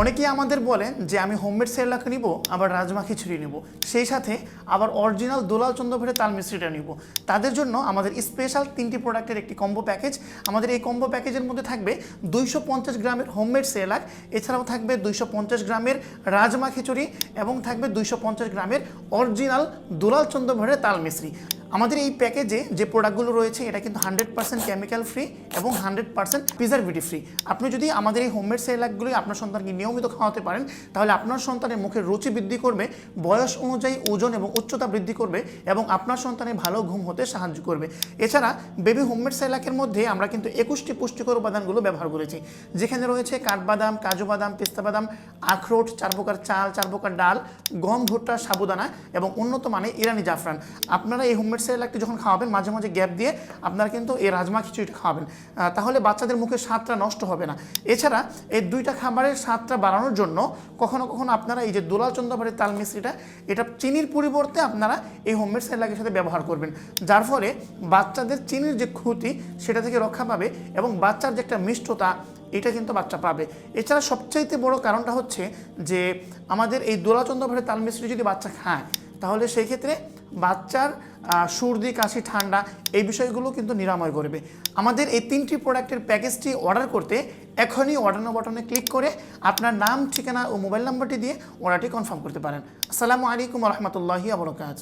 অনেকেই আমাদের বলেন যে আমি হোমমেড সেরেলাক নিব, আবার রাজমা খিচুড়ি নিব। সেই সাথে আবার অরিজিনাল দোলাল চন্দ্রভরে তাল মিশ্রিটা নিব। তাদের জন্য আমাদের স্পেশাল তিনটি প্রোডাক্টের একটি কম্বো প্যাকেজ আমাদের এই কম্বো প্যাকেজের মধ্যে থাকবে দুইশো পঞ্চাশ গ্রামের হোমমেড সেরেলাক, এছাড়াও থাকবে দুইশো পঞ্চাশ গ্রামের রাজমা খিচুড়ি এবং থাকবে দুইশো পঞ্চাশ গ্রামের অরিজিনাল দোলাল চন্দ্রভরে তাল মিশ্রি। আমাদের এই প্যাকেজে যে প্রোডাক্টগুলো রয়েছে, এটা কিন্তু হান্ড্রেড পার্সেন্ট কেমিক্যাল ফ্রি এবং হান্ড্রেড পার্সেন্ট প্রিজারভেটিভ ফ্রি আপনি যদি আমাদের এই হোমমেড সেলাকগুলি আপনার সন্তানকে নিয়মিত খাওয়াতে পারেন, তাহলে আপনার সন্তানের মুখের রুচি বৃদ্ধি করবে, বয়স অনুযায়ী ওজন এবং উচ্চতা বৃদ্ধি করবে এবং আপনার সন্তানের ভালো ঘুম হতে সাহায্য করবে। এছাড়া বেবি হোমমেড সেলাকের মধ্যে আমরা কিন্তু একুশটি পুষ্টিকর উপাদানগুলো ব্যবহার করেছি, যেখানে রয়েছে কাঠবাদাম, কাজু বাদাম, পেস্তা বাদাম, আখরোট, চার প্রকার চাল, চার প্রকার ডাল, গম, ভুট্টা, সাবুদানা এবং উন্নত মানের ইরানি জাফরান। আপনারা এই হোমমেড সেরেলাকটি যখন খাওয়াবেন, মাঝে মাঝে গ্যাপ দিয়ে আপনারা কিন্তু এই রাজমা খিচুড়িটা খাওয়াবেন। তাহলে বাচ্চাদের মুখে স্বাদটা নষ্ট হবে না। এছাড়া এই দুইটা খাবারের স্বাদটা বাড়ানোর জন্য কখনো কখনো আপনারা এই যে দোলাল চন্দ্রবাড়ির তাল মিশ্রিটা, এটা চিনির পরিবর্তে আপনারা এই হোমমেড সেরেলাকের সাথে ব্যবহার করবেন। যার ফলে বাচ্চাদের চিনির যে ক্ষতি, সেটা থেকে রক্ষা পাবে এবং বাচ্চার যে একটা মিষ্টতা, এটা কিন্তু বাচ্চা পাবে। এছাড়া সবচাইতে বড় কারণটা হচ্ছে যে আমাদের এই দোলাচন্দ্র ভরে তাল মিশ্রি যদি বাচ্চা খায় তাহলে সেই ক্ষেত্রে বাচ্চার সর্দি, কাশি, ঠান্ডা এই বিষয়গুলো কিন্তু নিরাময় করবে। আমাদের এই তিনটি প্রোডাক্টের প্যাকেজটি অর্ডার করতে এখনই অর্ডার বাটনে ক্লিক করে আপনার নাম, ঠিকানা ও মোবাইল নাম্বারটি দিয়ে অর্ডারটি কনফার্ম করতে পারেন। আসসালামু আলাইকুম রহমতুল্লাহি আবরকাত